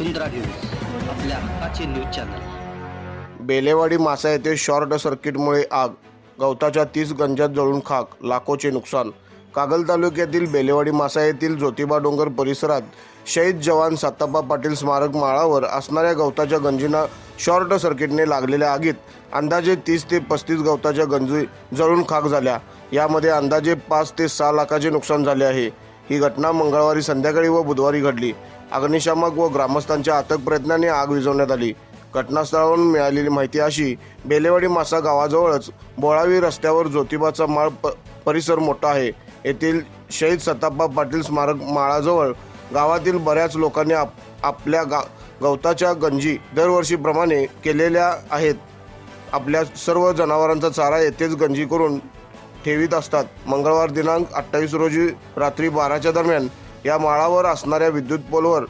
वसुंधरा news आपल्या हक्काचे news channel. Belewadi मासा येथे शॉर्ट सर्किटमुळे आग गवताच्या तीस गंजात जळून खाक लाखोचे नुकसान. कागल तालुक्यातील बेलेवाडी मासा येथील ज्योतिबा डोंगर परिसरात शहीद जवान सातापा पाटील स्मारक माळावर असणाऱ्या गवताच्या गंजींना शॉर्ट सर्किटने लागलेल्या आगीत अंदाजे तीस ते पस्तीस गवताच्या गंजी जळून खाक झाल्या. यामध्ये अंदाजे पाच ते सहा लाखाचे नुकसान झाले आहे. ही घटना मंगळवारी संध्याकाळी व बुधवारी घडली. अग्निशामक व ग्रामस्थांच्या अथक प्रयत्नाने आग विझवण्यात आली. घटनास्थळावरून मिळालेली माहिती अशी बेलेवाडी मासा गावाजवळच बोळावी रस्त्यावर ज्योतिबाचा माळ प परिसर मोठा आहे. येथील शहीद सताप्पा पाटील स्मारक माळाजवळ गावातील बऱ्याच लोकांनी आप आपल्या गा गवताच्या गंजी दरवर्षीप्रमाणे केलेल्या आहेत. आपल्या सर्व जनावरांचा चारा येथेच गंजी करून ठेवीत असतात. मंगळवार दिनांक अठ्ठावीस रोजी रात्री बाराच्या दरम्यान या माळावर असणाऱ्या विद्युत पोलवर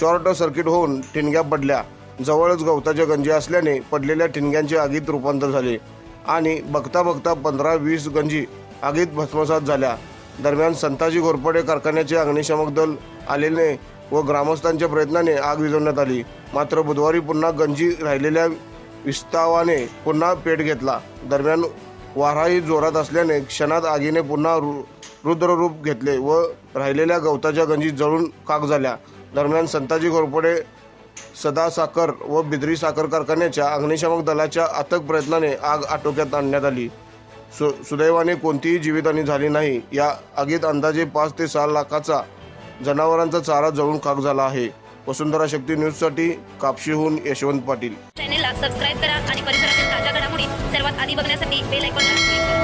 शॉर्ट सर्किट होऊन ठिणग्या पडल्या. जवळच गवताच्या गंजी असल्याने पडलेल्या ठिणग्यांचे आगीत रूपांतर झाले आणि बघता बघता पंधरा वीस गंजी आगीत भस्मसात झाल्या. दरम्यान संताजी घोरपडे कारखान्याचे अग्निशामक दल आलेले व ग्रामस्थांच्या प्रयत्नाने आग विझवण्यात आली. मात्र बुधवारी पुन्हा गंजी राहिलेल्या विस्तावाने पुन्हा पेट घेतला. दरम्यान वाराही जोरात असल्याने क्षणात आगीने पुन्हा रुद्ररूप घेतले व राहिलेल्या गवताच्या गंजी जळून खाक झाल्या. दरम्यान संताजी घोरपडे सदा साखर व बिद्री साखर कारखान्याच्या अग्निशामक दलाच्या अथक प्रयत्नाने आग आटोक्यात आणण्यात आली. सु सुदैवाने कोणतीही जीवितहानी झाली नाही. या आगीत अंदाजे पाच ते सहा लाखाचा जनावरांचा चारा जळून खाक झाला आहे. वसुंधरा शक्ती न्यूजसाठी कापशीहून यशवंत पाटील. चॅनेलला सबस्क्राईब करा आणि परिसरातील ताज्या घडामोडी सर्वात आधी बघण्यासाठी बेल आयकॉन